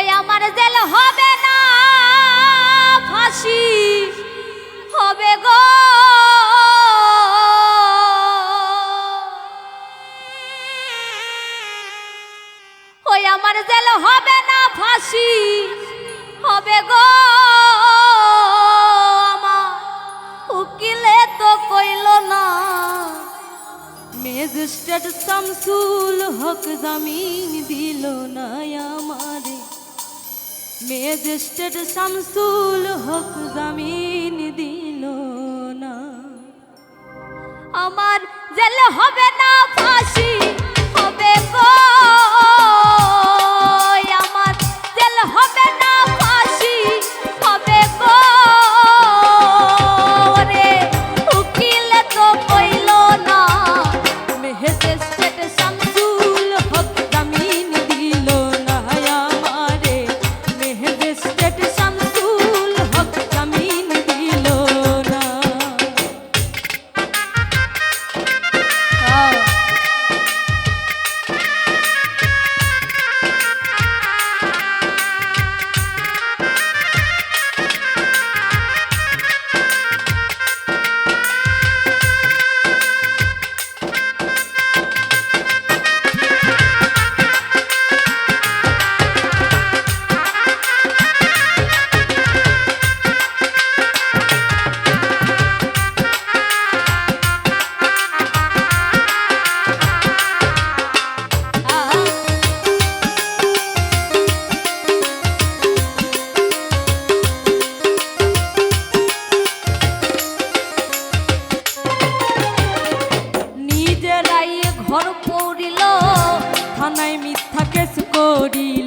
ওই আমার জেল হবে না, ফাঁসি হবে গো। ওই আমার জেল হবে না, ফাঁসি হবে গো। আমার উকিলে তো কইল না, ম্যাজিস্ট্রেট শামসুল হক জামিন দিল। মেজেস্টেড শামসুল হক জামিন দিল না। আমার জেল হবে না ফাঁসি। り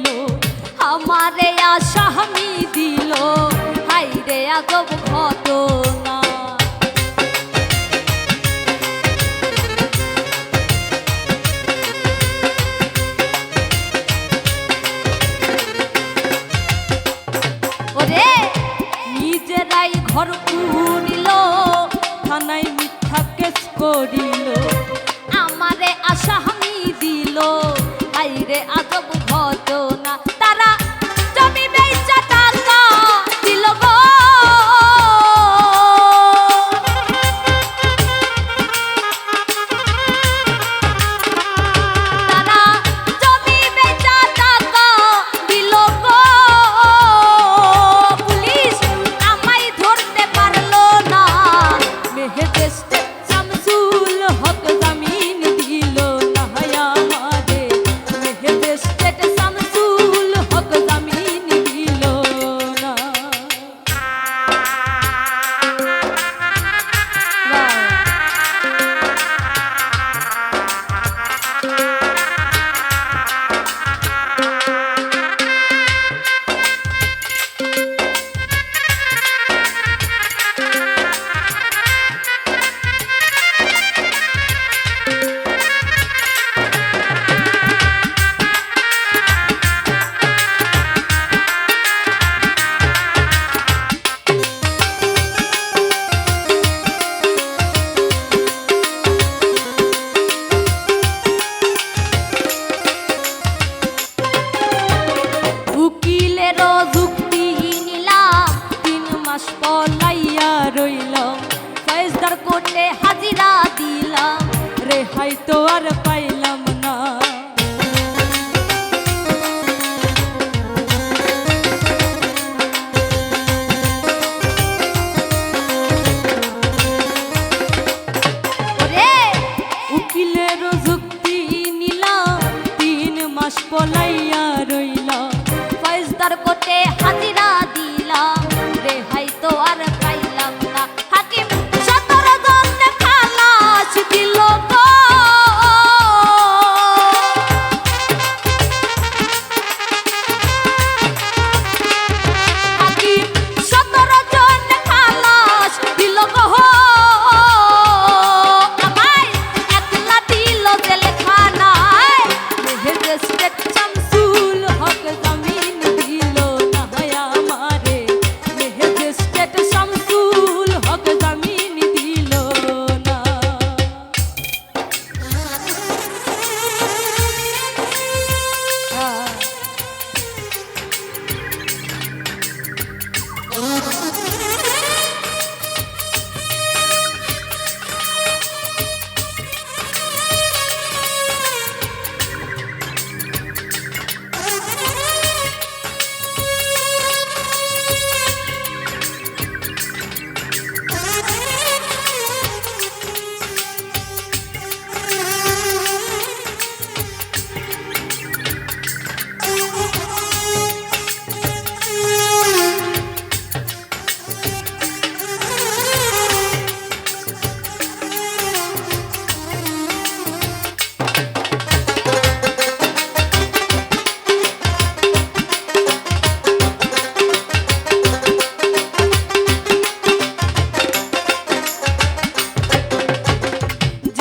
ভাই তো আর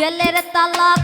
Gelere talak